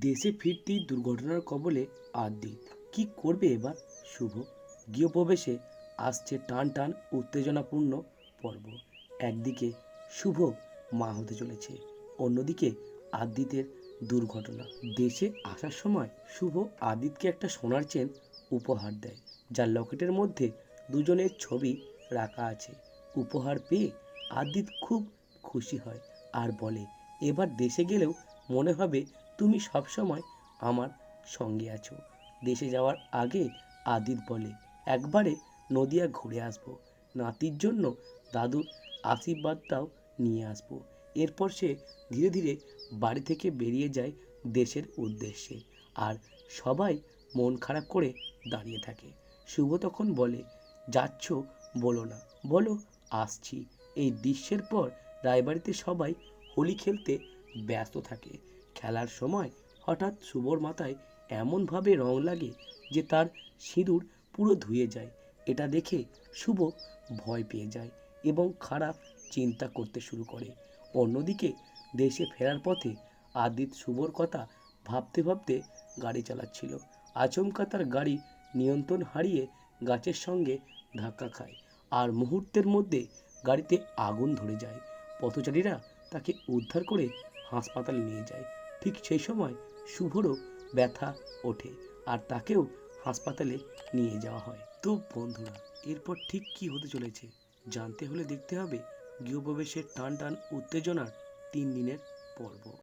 দেশে ফিরতেই দুর্ঘটনার কবলে আদ্রিত কি করবে এবার? শুভ। গৃহপ্রবেশে আসছে টান টান উত্তেজনাপূর্ণ পর্ব। একদিকে শুভ মা হতে চলেছে, অন্যদিকে আদিতের দুর্ঘটনা। দেশে আসার সময় শুভ আদিতকে একটা সোনার চেন উপহার দেয়, যার লকেটের মধ্যে দুজনের ছবি রাখা আছে। উপহার পেয়ে আদিত খুব খুশি হয় আর বলে, এবার দেশে গেলেও মনে হবে তুমি সবসময় আমার সঙ্গে আছো। দেশে যাওয়ার আগে আদিত বলে, একবারে নদিয়া ঘুরে আসব। নাতির জন্য দাদুর আশীর্বাদটাও নিয়ে আসব। এরপর সে ধীরে ধীরে বাড়ি থেকে বেরিয়ে যায় দেশের উদ্দেশ্যে আর সবাই মন খারাপ করে দাঁড়িয়ে থাকে। শুভ তখন বলে, যাচ্ছ, বলো না। বলো, আসছি। এই দৃশ্যের পর রায়বাড়িতে সবাই হোলি খেলতে ব্যস্ত থাকে। খেলার সময় হঠাৎ শুভর মাথায় এমনভাবে রং লাগে যে তার সিঁদুর পুরো ধুয়ে যায়। এটা দেখে শুভ ভয় পেয়ে যায় এবং খারাপ চিন্তা করতে শুরু করে। অন্যদিকে দেশে ফেরার পথে আদিত শুভর কথা ভাবতে ভাবতে গাড়ি চালাচ্ছিল। আচমকা তার গাড়ি নিয়ন্ত্রণ হারিয়ে গাছের সঙ্গে ধাক্কা খায় আর মুহূর্তের মধ্যে গাড়িতে আগুন ধরে যায়। পথচারীরা তাকে উদ্ধার করে হাসপাতালে নিয়ে যায়। ঠিক সেই সময় শুভরও ব্যথা ওঠে আর তাকেও হাসপাতালে নিয়ে যাওয়া হয়। তো বন্ধুরা, এরপর ঠিক কি হতে চলেছে জানতে হলে দেখতে হবে গৃহপ্রবেশের টান টান উত্তেজনার তিন দিনের পর্ব।